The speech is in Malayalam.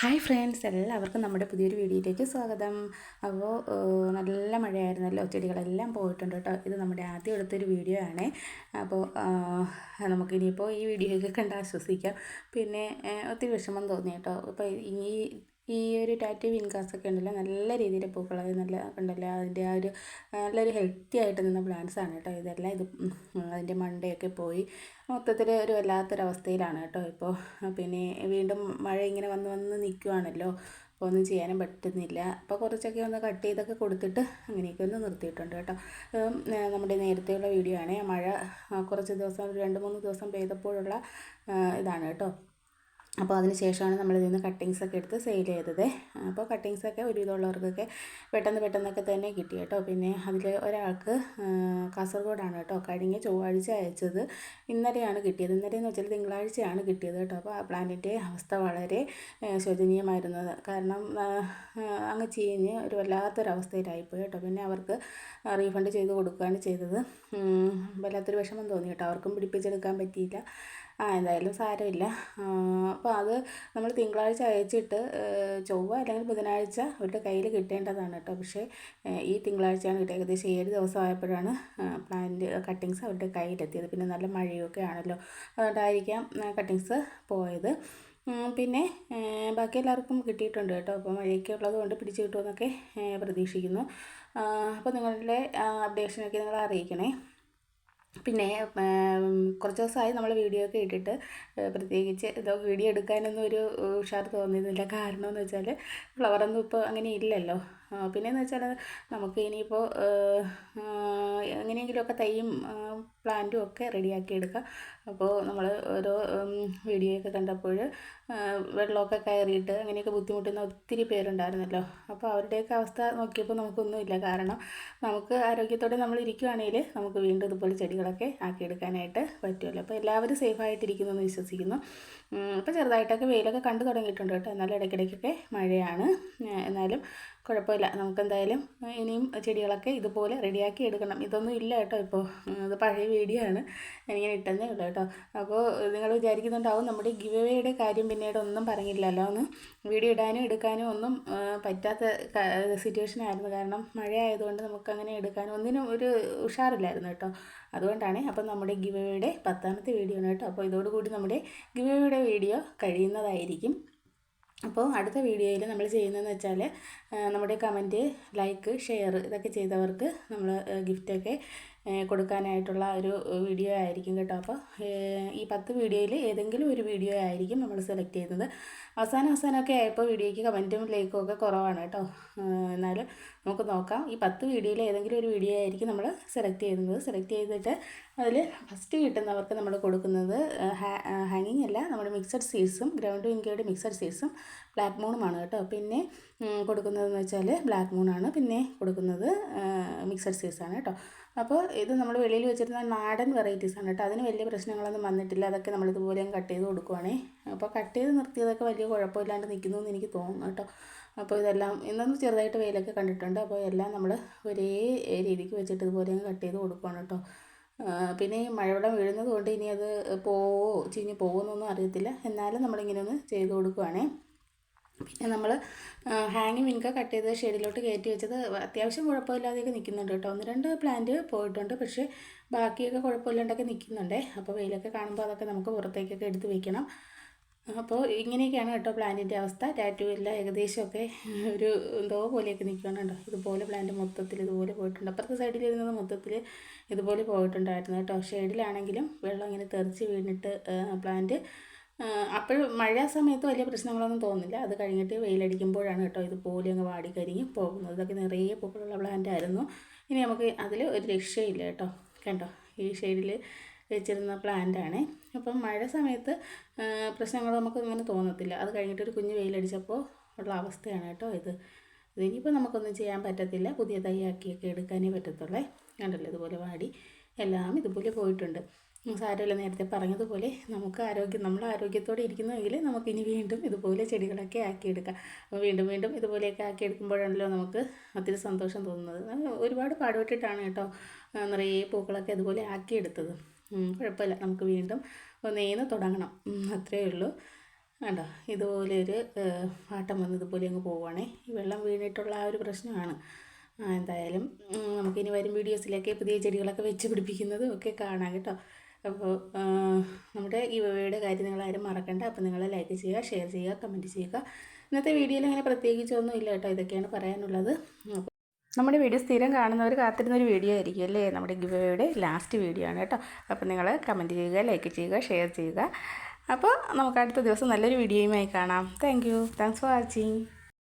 ഹായ് ഫ്രണ്ട്സ് എല്ലാവർക്കും നമ്മുടെ പുതിയൊരു വീഡിയോയിലേക്ക് സ്വാഗതം. അപ്പോൾ നല്ല മഴയായിരുന്നല്ലോ. ചെടികളെല്ലാം പോയിട്ടുണ്ട് കേട്ടോ. ഇത് നമ്മുടെ ആദ്യം എടുത്തൊരു വീഡിയോ ആണ്. അപ്പോൾ നമുക്കിനിയിപ്പോൾ ഈ വീഡിയോയൊക്കെ കണ്ട് ആശ്വസിക്കാം. പിന്നെ ഒത്തിരി വിഷമം തോന്നി കേട്ടോ. ഇപ്പോൾ ഈ ഈ ഒരു ടാറ്റു വിൻകാസൊക്കെ ഉണ്ടല്ലോ നല്ല രീതിയിൽ പൂക്കൾ അത് നല്ല ഉണ്ടല്ലോ. അതിന്റെ ആ ഒരു നല്ലൊരു ഹെൽത്തി ആയിട്ട് നിന്ന പ്ലാന്റ്സ് ആണ് കേട്ടോ ഇതെല്ലാം. ഇത് അതിന്റെ മണ്ടയൊക്കെ പോയി. മൊത്തത്തിൽ ഒരു വല്ലാത്തൊരവസ്ഥയിലാണ് കേട്ടോ ഇപ്പോൾ പിന്നെ വീണ്ടും മഴ ഇങ്ങനെ വന്ന് വന്ന് നിൽക്കുവാണല്ലോ അപ്പോൾ ഒന്നും ചെയ്യാനും പറ്റുന്നില്ല. അപ്പോൾ കുറച്ചൊക്കെ ഒന്ന് കട്ട് ചെയ്തൊക്കെ കൊടുത്തിട്ട് അങ്ങനെയൊക്കെ ഒന്ന് നിർത്തിയിട്ടുണ്ട് കേട്ടോ. നമ്മുടെ നേരത്തെയുള്ള വീഡിയോ ആണ്. മഴ കുറച്ച് ദിവസം രണ്ട് മൂന്ന് ദിവസം പെയ്തപ്പോഴുള്ള ഇതാണ് കേട്ടോ. അപ്പോൾ അതിന് ശേഷമാണ് നമ്മൾ ഇതിൽ നിന്ന് കട്ടിങ്സ് ഒക്കെ എടുത്ത് സെയിൽ ചെയ്തത്. അപ്പോൾ കട്ടിങ്സ് ഒക്കെ ഒരുവിധമുള്ളവർക്കൊക്കെ പെട്ടെന്ന് പെട്ടെന്നൊക്കെ തന്നെ കിട്ടി കേട്ടോ. പിന്നെ അതിൽ ഒരാൾക്ക് കാസർഗോഡാണ് കേട്ടോ കഴിഞ്ഞ ചൊവ്വാഴ്ച അയച്ചത്. ഇന്നലെയാണ് കിട്ടിയത്. ഇന്നലെ എന്ന് വെച്ചാൽ തിങ്കളാഴ്ചയാണ് കിട്ടിയത് കേട്ടോ. അപ്പോൾ ആ പ്ലാന്റിന്റെ അവസ്ഥ വളരെ ശോചനീയമായിരുന്നത് കാരണം അങ്ങ് ചീഞ്ഞ് ഒരു വല്ലാത്തൊരവസ്ഥയിലായിപ്പോയി കേട്ടോ. പിന്നെ അവർക്ക് റീഫണ്ട് ചെയ്ത് കൊടുക്കുകയാണ് ചെയ്തത്. വല്ലാത്തൊരു വിഷമം തോന്നി കേട്ടോ. അവർക്കും പിടിപ്പിച്ചെടുക്കാൻ പറ്റിയില്ല. ആ എന്തായാലും സാരമില്ല. അപ്പോൾ അത് നമ്മൾ തിങ്കളാഴ്ച അയച്ചിട്ട് ചൊവ്വ അല്ലെങ്കിൽ ബുധനാഴ്ച അവരുടെ കയ്യിൽ കിട്ടേണ്ടതാണ് കേട്ടോ. പക്ഷേ ഈ തിങ്കളാഴ്ചയാണ് കിട്ടിയത്. ഏകദേശം ഏഴ് ദിവസം ആയപ്പോഴാണ് പ്ലാന്റ് കട്ടിങ്സ് അവരുടെ കയ്യിലെത്തിയത്. പിന്നെ നല്ല മഴയൊക്കെ ആണല്ലോ. അതുകൊണ്ടായിരിക്കാം കട്ടിങ്സ് പോയത്. പിന്നെ ബാക്കി എല്ലാവർക്കും കിട്ടിയിട്ടുണ്ട് കേട്ടോ. അപ്പോൾ മഴയൊക്കെ ഉള്ളത് കൊണ്ട് പിടിച്ചു കിട്ടുമെന്നൊക്കെ പ്രതീക്ഷിക്കുന്നു. അപ്പോൾ നിങ്ങളുടെ അപ്ഡേഷനൊക്കെ നിങ്ങൾ അറിയിക്കണേ. പിന്നെ കുറച്ച് ദിവസമായി നമ്മൾ വീഡിയോ ഒക്കെ ഇട്ടിട്ട് പ്രത്യേകിച്ച് ഇതോ വീഡിയോ എടുക്കാനൊന്നും ഒരു ഉഷാർ തോന്നിയിരുന്നില്ല കാരണം എന്ന് വെച്ചാൽ ഫ്ലവറൊന്നും ഇപ്പോൾ അങ്ങനെ ഇല്ലല്ലോ. പിന്നെയെന്ന് വെച്ചാൽ നമുക്ക് ഇനിയിപ്പോൾ എങ്ങനെയെങ്കിലുമൊക്കെ തൈയും പ്ലാന്റും ഒക്കെ റെഡിയാക്കി എടുക്കാം. അപ്പോൾ നമ്മൾ ഓരോ വീഡിയോയൊക്കെ കണ്ടപ്പോൾ വെള്ളമൊക്കെ കയറിയിട്ട് അങ്ങനെയൊക്കെ ബുദ്ധിമുട്ടുന്ന ഒത്തിരി പേരുണ്ടായിരുന്നല്ലോ. അപ്പോൾ അവരുടെയൊക്കെ അവസ്ഥ നോക്കിയപ്പോൾ നമുക്കൊന്നുമില്ല കാരണം നമുക്ക് ആരോഗ്യത്തോടെ നമ്മൾ ഇരിക്കുകയാണെങ്കിൽ നമുക്ക് വീണ്ടും ഇതുപോലെ ചെടികളൊക്കെ ആക്കിയെടുക്കാനായിട്ട് പറ്റുമല്ലോ അപ്പോൾ എല്ലാവരും സേഫായിട്ടിരിക്കുന്നു എന്ന് വിശ്വസിക്കുന്നു ഇപ്പോൾ ചെറുതായിട്ടൊക്കെ വെയിലൊക്കെ കണ്ടു തുടങ്ങിയിട്ടുണ്ട് കേട്ടോ. എന്നാലും ഇടയ്ക്കിടയ്ക്കൊക്കെ മഴയാണ്. എന്നാലും കുഴപ്പമില്ല. നമുക്കെന്തായാലും ഇനിയും ചെടികളൊക്കെ ഇതുപോലെ റെഡിയാക്കി എടുക്കണം. ഇതൊന്നും ഇല്ല കേട്ടോ ഇപ്പോൾ. ഇത് പഴയ വീഡിയോ ആണ്. ഞാനിങ്ങനെ ഇട്ടെന്നേ ഉള്ളൂ കേട്ടോ. അപ്പോൾ നിങ്ങൾ വിചാരിക്കുന്നുണ്ടാവും നമ്മുടെ ഗിവ് എവേയുടെ കാര്യം പിന്നീട് ഒന്നും പറഞ്ഞില്ലല്ലോ ഒന്ന് വീഡിയോ ഇടാനും എടുക്കാനും ഒന്നും പറ്റാത്ത സിറ്റുവേഷൻ ആയിരുന്നു. കാരണം മഴ ആയതുകൊണ്ട് നമുക്കങ്ങനെ എടുക്കാനും ഒന്നിനും ഒരു ഉഷാറില്ലായിരുന്നു കേട്ടോ. അതുകൊണ്ടാണ് അപ്പം നമ്മുടെ ഗിവ് എവേയുടെ പത്താമത്തെ വീഡിയോ ആണ് കേട്ടോ. അപ്പോൾ ഇതോടുകൂടി നമ്മുടെ ഗിവ് വീഡിയോ കഴിയുന്നതായിരിക്കും. അപ്പോൾ അടുത്ത വീഡിയോയിൽ നമ്മൾ ചെയ്യുന്നതെന്ന് വെച്ചാൽ നമ്മുടെ കമന്റ് ലൈക്ക് ഷെയർ ഇതൊക്കെ ചെയ്തവർക്ക് നമ്മൾ ഗിഫ്റ്റൊക്കെ കൊടുക്കാനായിട്ടുള്ള ഒരു വീഡിയോ ആയിരിക്കും കേട്ടോ. അപ്പോൾ ഈ പത്ത് വീഡിയോയിൽ ഏതെങ്കിലും ഒരു വീഡിയോ ആയിരിക്കും നമ്മൾ സെലക്ട് ചെയ്യുന്നത്. അവസാനം അവസാനമൊക്കെ ആയപ്പോൾ വീഡിയോയ്ക്ക് കമന്റും ലൈക്കും ഒക്കെ കുറവാണ് കേട്ടോ. എന്നാലും നമുക്ക് നോക്കാം. ഈ പത്ത് വീഡിയോയിൽ ഏതെങ്കിലും ഒരു വീഡിയോ ആയിരിക്കും നമ്മൾ സെലക്ട് ചെയ്യുന്നത്. സെലക്ട് ചെയ്തിട്ട് അതിൽ ഫസ്റ്റ് കിട്ടുന്നവർക്ക് നമ്മൾ കൊടുക്കുന്നത് ഹാങ്ങിങ് അല്ല നമ്മുടെ മിക്സഡ് സീഡ്സും ഗ്രൗണ്ട് വിങ്കയുടെ മിക്സഡ് സീഡ്സും ബ്ലാക്ക് മൂണുമാണ് കേട്ടോ. പിന്നെ കൊടുക്കുന്നതെന്ന് വെച്ചാൽ ബ്ലാക്ക് മൂണാണ് പിന്നെ കൊടുക്കുന്നത് മിക്സഡ് സീഡ്സാണ് കേട്ടോ. അപ്പോൾ ഇത് നമ്മൾ വെളിയിൽ വെച്ചിരുന്ന നാടൻ വെറൈറ്റീസാണ് കേട്ടോ. അതിന് വലിയ പ്രശ്നങ്ങളൊന്നും വന്നിട്ടില്ല. അതൊക്കെ നമ്മളിതുപോലെ കട്ട് ചെയ്ത് കൊടുക്കുവാണേ. അപ്പോൾ കട്ട് ചെയ്ത് നിർത്തിയതൊക്കെ വലിയ കുഴപ്പമില്ലാണ്ട് നിൽക്കുന്നു എന്ന് എനിക്ക് തോന്നുന്നു കേട്ടോ. അപ്പോൾ ഇതെല്ലാം ഇന്നൊന്ന് ചെറുതായിട്ട് വെയിലൊക്കെ കണ്ടിട്ടുണ്ട്. അപ്പോൾ എല്ലാം നമ്മൾ ഒരേ രീതിക്ക് വെച്ചിട്ട് ഇതുപോലെ കട്ട് ചെയ്ത് കൊടുക്കുവാണ് കേട്ടോ. പിന്നെ ഈ മഴവെള്ളം വീഴുന്നത് കൊണ്ട് ഇനി അത് പോവോ ചീഞ്ഞ് പോവോ എന്നൊന്നും അറിയത്തില്ല. എന്നാലും നമ്മളിങ്ങനെ ഒന്ന് ചെയ്ത് കൊടുക്കുവാണേ. പിന്നെ നമ്മൾ ഹാങ്ങിങ് വിങ്ക കട്ട് ചെയ്ത് ഷെഡിലോട്ട് കയറ്റി വെച്ചത് അത്യാവശ്യം കുഴപ്പമില്ലാതെയൊക്കെ നിൽക്കുന്നുണ്ട് കേട്ടോ. ഒന്ന് രണ്ട് പ്ലാന്റ് പോയിട്ടുണ്ട് പക്ഷേ ബാക്കിയൊക്കെ കുഴപ്പമില്ലാണ്ടൊക്കെ നിൽക്കുന്നുണ്ട്. അപ്പോൾ വെയിലൊക്കെ കാണുമ്പോൾ അതൊക്കെ നമുക്ക് പുറത്തേക്കൊക്കെ എടുത്ത് വെക്കണം. അപ്പോൾ ഇങ്ങനെയൊക്കെയാണ് കേട്ടോ പ്ലാന്റിന്റെ അവസ്ഥ. ടാറ്റു എല്ലാം ഏകദേശമൊക്കെ ഒരു എന്തോ പോലെയൊക്കെ നിൽക്കുകയാണ് ഇതുപോലെ പ്ലാന്റ് മൊത്തത്തിൽ ഇതുപോലെ പോയിട്ടുണ്ട്. അപ്പുറത്തെ സൈഡിൽ ഇരുന്നത് മൊത്തത്തിൽ ഇതുപോലെ പോയിട്ടുണ്ടായിരുന്നു കേട്ടോ. ഷെയ്ഡിലാണെങ്കിലും വെള്ളം ഇങ്ങനെ തെറിച്ച് വീണിട്ട് പ്ലാന്റ് അപ്പോൾ മഴ സമയത്ത് വലിയ പ്രശ്നങ്ങളൊന്നും തോന്നില്ല അത് കഴിഞ്ഞിട്ട് വെയിലടിക്കുമ്പോഴാണ് കേട്ടോ ഇത് പോലെ അങ്ങ് വാടിക്കരിഞ്ഞ് പോകുന്നത്. ഇതൊക്കെ നിറയെ പൂക്കളുള്ള പ്ലാന്റ് ആയിരുന്നു. ഇനി നമുക്ക് അതിൽ ഒരു രക്ഷയില്ല കേട്ടോ. കണ്ടോ? ഈ ഷെയ്ഡിൽ വെച്ചിരുന്ന പ്ലാന്റാണ് അപ്പം മഴ സമയത്ത് പ്രശ്നങ്ങൾ നമുക്ക് ഇങ്ങനെ തോന്നത്തില്ല. അത് കഴിഞ്ഞിട്ട് ഒരു കുഞ്ഞ് വെയിലടിച്ചപ്പോൾ ഉള്ള അവസ്ഥയാണ് കേട്ടോ ഇത്. ഇതിനിപ്പോൾ നമുക്കൊന്നും ചെയ്യാൻ പറ്റത്തില്ല. പുതിയ തൈയാക്കിയൊക്കെ എടുക്കാനേ പറ്റത്തുള്ളേ. കണ്ടല്ലോ ഇതുപോലെ വാടി. എല്ലാം ഇതുപോലെ പോയിട്ടുണ്ട്. സാരമില്ല നേരത്തെ പറഞ്ഞതുപോലെ നമുക്ക് ആരോഗ്യം നമ്മൾ ആരോഗ്യത്തോടെ ഇരിക്കുന്നുവെങ്കിൽ നമുക്കിനി വീണ്ടും ഇതുപോലെ ചെടികളൊക്കെ ആക്കിയെടുക്കാം. അപ്പോൾ വീണ്ടും വീണ്ടും ഇതുപോലെയൊക്കെ ആക്കിയെടുക്കുമ്പോഴാണല്ലോ നമുക്ക് ഒത്തിരി സന്തോഷം തോന്നുന്നത്. ഒരുപാട് പാടുപെട്ടിട്ടാണ് കേട്ടോ നിറയെ പൂക്കളൊക്കെ ഇതുപോലെ ആക്കിയെടുത്തത്. കുഴപ്പമില്ല നമുക്ക് വീണ്ടും ഒന്നേന്ന് തുടങ്ങണം. അത്രയേ ഉള്ളൂ. കണ്ടോ ഇതുപോലെ ഒരു ആട്ടം വന്ന് ഇതുപോലെ അങ്ങ് പോവുകയാണേ. ഈ വെള്ളം വീണിട്ടുള്ള ആ ഒരു പ്രശ്നമാണ്. എന്തായാലും നമുക്കിനി വരും വീഡിയോസിലൊക്കെ പുതിയ ചെടികളൊക്കെ വെച്ച് പിടിപ്പിക്കുന്നതും ഒക്കെ കാണാം കേട്ടോ. അപ്പോൾ നമ്മുടെ ഈ വിവയുടെ കാര്യം നിങ്ങളാരും മറക്കണ്ട. അപ്പോൾ നിങ്ങൾ ലൈക്ക് ചെയ്യുക ഷെയർ ചെയ്യുക കമന്റ് ചെയ്യുക. ഇന്നത്തെ വീഡിയോയിൽ അങ്ങനെ പ്രത്യേകിച്ചൊന്നും ഇല്ല കേട്ടോ. ഇതൊക്കെയാണ് പറയാനുള്ളത്. അപ്പോൾ നമ്മുടെ വീഡിയോ സ്ഥിരം കാണുന്നവർ കാത്തിരുന്ന ഒരു വീഡിയോ ആയിരിക്കും അല്ലേ? നമ്മുടെ ഗിവയുടെ ലാസ്റ്റ് വീഡിയോ ആണ് കേട്ടോ. അപ്പോൾ നിങ്ങൾ കമന്റ് ചെയ്യുക ലൈക്ക് ചെയ്യുക ഷെയർ ചെയ്യുക. അപ്പോൾ നമുക്ക് അടുത്ത ദിവസം നല്ലൊരു വീഡിയോയുമായി കാണാം. Thank you thanks for watching